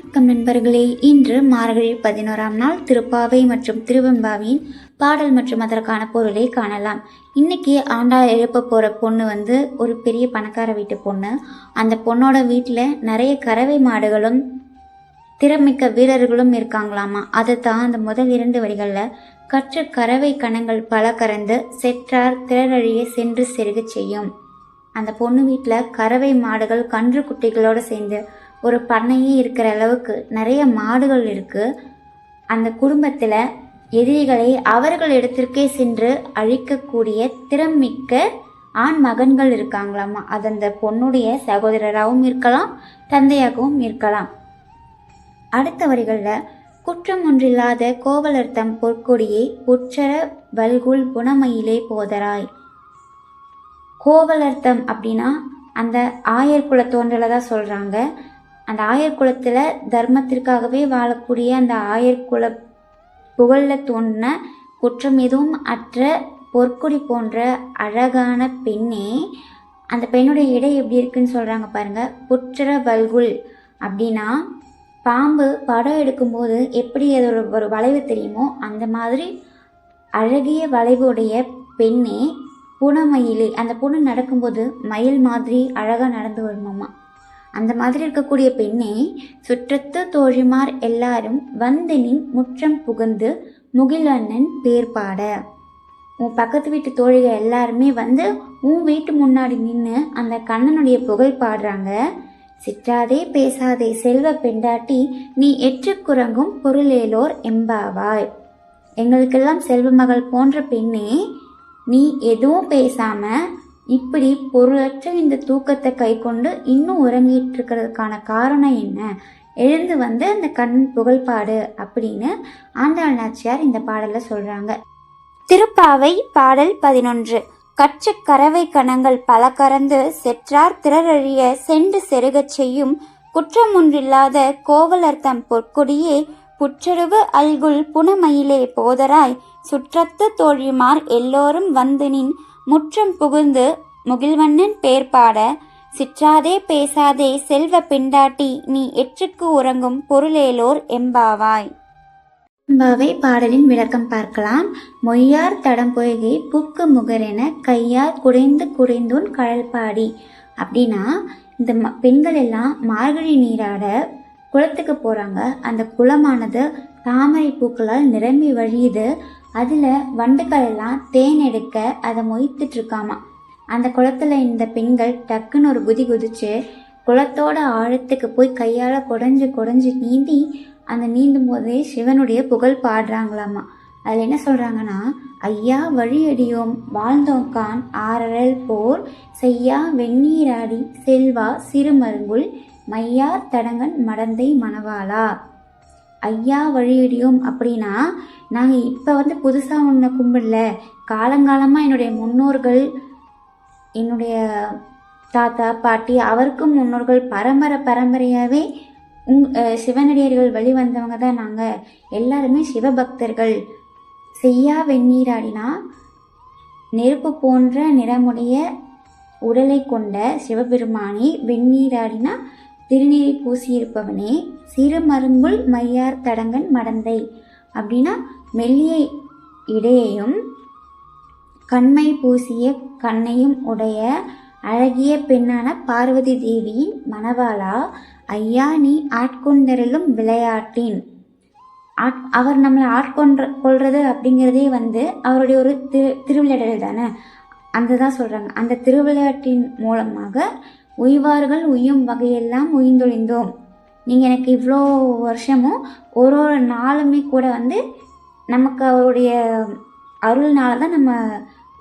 வணக்கம் நண்பர்களே. இன்று மார்கழி பதினோராம் நாள் திருப்பாவை மற்றும் திருவெம்பாவின் பாடல் மற்றும் அதற்கான பொருளை காணலாம். இன்னைக்கு ஆண்டா எழுப்ப போகிற பொண்ணு வந்து ஒரு பெரிய பணக்கார வீட்டு பொண்ணு. அந்த பொண்ணோட வீட்டில் நிறைய கறவை மாடுகளும் திறமிக்க வீரர்களும் இருக்காங்களாமா? அதை தான் அந்த முதல் இரண்டு வரிகளில் கற்ற கறவை கணங்கள் பல கறந்து செற்றார் திரழழிய சென்று செருகச் செய்யும். அந்த பொண்ணு வீட்டில் கறவை மாடுகள் கன்று குட்டிகளோடு சேர்ந்து ஒரு பண்ணையே இருக்கிற அளவுக்கு நிறைய மாடுகள் இருக்குது அந்த குடும்பத்தில் எதிரிகளை அவர்கள் இடத்திற்கே சென்று அழிக்கக்கூடிய திறமிக்க ஆண் மகன்கள் இருக்காங்களாமா? அது அந்த பொண்ணுடைய சகோதரராகவும் இருக்கலாம் தந்தையாகவும் இருக்கலாம். அடுத்த வரிகளில் குற்றம் ஒன்றில்லாத கோவலர் தம் பொற்கொடியை புற்றர வல்குல் குணமையிலே போதராய். கோவலர்த்தம் அப்படின்னா அந்த ஆயர் குல தோன்றலை தான் சொல்கிறாங்க அந்த ஆயர் குலத்தில் தர்மத்திற்காகவே வாழக்கூடிய அந்த ஆயர் குல புகழில் தோன்றின குற்றம் எதுவும் அற்ற பொற்கொடி போன்ற அழகான பெண்ணே அந்த பெண்ணுடைய இடை எப்படி இருக்குன்னு சொல்கிறாங்க பாருங்கள் புற்ற வல்குல் அப்படின்னா பாம்பு படம் எடுக்கும்போது எப்படி அதோட ஒரு வளைவு தெரியுமோ அந்த மாதிரி அழகிய வளைவுடைய பெண்ணே புனமயிலே. அந்த புணு நடக்கும்போது மயில் மாதிரி அழகாக நடந்து வருமாம்மா அந்த மாதிரி இருக்கக்கூடிய பெண்ணே சுற்றத்து தோழிமார் எல்லாரும் வந்தனின் முற்றம் புகுந்து முகிலண்ணன் பேர் பாட. உன் பக்கத்து வீட்டு தோழிகள் எல்லாருமே வந்து உன் வீட்டு முன்னாடி நின்று அந்த கண்ணனுடைய புகழ் பாடுறாங்க. சிற்றாதே பேசாதே செல்வ பெண்டாட்டி நீ எற்றுக்குறங்கும் பொருளேலோர் எம்பாவாய். எங்களுக்கெல்லாம் செல்வ மகள் போன்ற பெண்ணே நீ எதுவும் பேசாம இப்படி பொருளற்ற இந்த தூக்கத்தை கை கொண்டு இன்னும் உறங்கிட்டு இருக்கிறதுக்கான காரணம் என்ன? எழுந்து வந்து அந்த கண் புகழ்பாடு அப்படின்னு ஆண்டாள் நாச்சியார் இந்த பாடலை சொல்றாங்க. திருப்பாவை பாடல் பதினொன்று. கற்று கறவை கணங்கள் பல கறந்து செற்றார் திரழழிய சென்று செருகச் செய்யும் குற்றம் ஒன்றில்லாத கோவலர் தம் பொற்கொடியே புற்றருவு அல்குல் புனமயிலே போதராய் சுற்றத்து தோழிமார் எல்லோரும் வந்து நின் முற்றம் புகுந்து முகில்வண்ணன் பேர் பாட சிற்றாதே பேசாதே செல்வ பிண்டாட்டி நீ எற்றுக்கு உறங்கும் பொருளேலோர் எம்பாவாய். எம்பாவை பாடலின் விளக்கம் பார்க்கலாம். மொய்யார் தடம் பொய்கை புக்கு முகரென கையார் குடைந்து குடைந்தோன் கடல் பாடி. அப்படின்னா இந்த ம- பெண்கள் எல்லாம் மார்கழி நீராட குளத்துக்கு போகிறாங்க அந்த குளமானது தாமரை பூக்களால் நிரம்பி வழியுது. அதில் வண்டுகளெல்லாம் தேன் எடுக்க அதை மொய்த்துட்டு இருக்காமா அந்த குளத்துல இந்த பெண்கள் டக்குன்னு ஒரு குதி குதிச்சு குளத்தோட ஆழத்துக்கு போய் கையால் குடஞ்சு குடஞ்சு நீந்தி அந்த நீந்தும் போதே சிவனுடைய புகழ் பாடுறாங்களாமா. அதில் என்ன சொல்கிறாங்கன்னா ஐயா வழியடியோம் வாழ்ந்தோங்கான் ஆரரல் போர் செய்யா வெந்நீராடி செல்வா சிறுமருங்குள் மையார் தடங்கன் மடந்தை மணவாளா. ஐயா வழியடியும் அப்படின்னா நாங்கள் இப்போ வந்து புதுசாக ஒன்று கும்பிடல. காலங்காலமாக என்னுடைய முன்னோர்கள் என்னுடைய தாத்தா பாட்டி அவருக்கும் முன்னோர்கள் பரம்பரை பரம்பரையாகவே உங் சிவனடியர்கள் சிவனடியார்கள் வழி வந்தவங்க தான் நாங்கள் எல்லாருமே சிவபக்தர்கள். செய்யா வெந்நீராடினா நெருப்பு போன்ற நிறமுடைய உடலை கொண்ட சிவபெருமானி வெந்நீராடினா திருநீரை பூசியிருப்பவனே சிறுமருங்குல் மையார் தடங்கன் மடந்தை. அப்படின்னா மெல்லிய இடையையும் கண்மை பூசிய கண்ணையும் உடைய அழகிய பெண்ணான பார்வதி தேவியின் மணவாளா ஐயா நீ ஆட்கொண்டரிலும் விளையாட்டின். ஆட் அவர் நம்மளை ஆட்கொன்ற கொள்றது அப்படிங்கிறதே வந்து அவருடைய ஒரு திரு திருவிளையாடல் தானே அந்த தான் சொல்கிறாங்க அந்த திருவிளையாட்டின் மூலமாக உய்வார்கள் உய்யும் வகையெல்லாம் உய்ந்தொழிந்தோம். நீங்கள் எனக்கு இவ்வளோ வருஷமும் ஒரு ஒரு நாளுமே கூட வந்து நமக்கு அவருடைய அருள்னால தான் நம்ம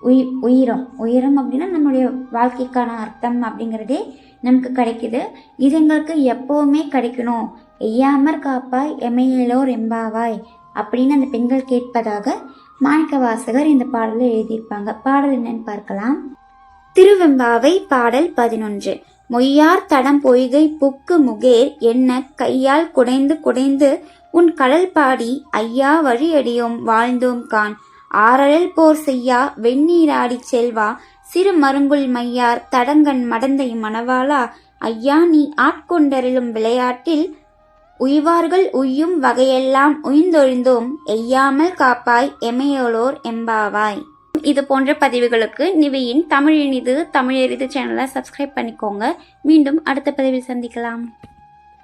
உய் உயிரம். உயிரம் அப்படின்னா நம்மளுடைய வாழ்க்கைக்கான அர்த்தம் அப்படிங்கிறதே நமக்கு கிடைக்குது. இது எங்களுக்கு எப்போவுமே கிடைக்கணும். எய்யாமற் காப்பாய் எமையிலோ எம்பாவாய் அப்படின்னு அந்த பெண்கள் கேட்பதாக மாணிக்க வாசகர் இந்த பாடலில் எழுதியிருப்பாங்க. பாடல் என்னன்னு பார்க்கலாம். திருவெம்பாவை பாடல் பதினொன்று. மொய்யார் தடம் பொய்கை புக்கு முகேர் என்ன கையால் குடைந்து குடைந்து உன் கடல் பாடி ஐயா வழியடியோம் வாழ்ந்தோம் கான். ஆரழல் போர் செய்யா வெந்நீராடிச் செல்வா. சிறு மருங்குல் மையார் தடங்கன் மடந்தை மணவாளா. ஐயா நீ ஆட்கொண்டருளும் விளையாட்டில் உய்வார்கள் உய்யும் வகையெல்லாம் உய்ந்தொழிந்தோம். எய்யாமல் காப்பாய் எமையோலோர் எம்பாவாய். இது போன்ற பதிவுகளுக்கு நிவியின் தமிழ் இனிது தமிழ் எரிது சேனலை சப்ஸ்கிரைப் பண்ணிக்கோங்க. மீண்டும் அடுத்த பதிவில் சந்திக்கலாம்.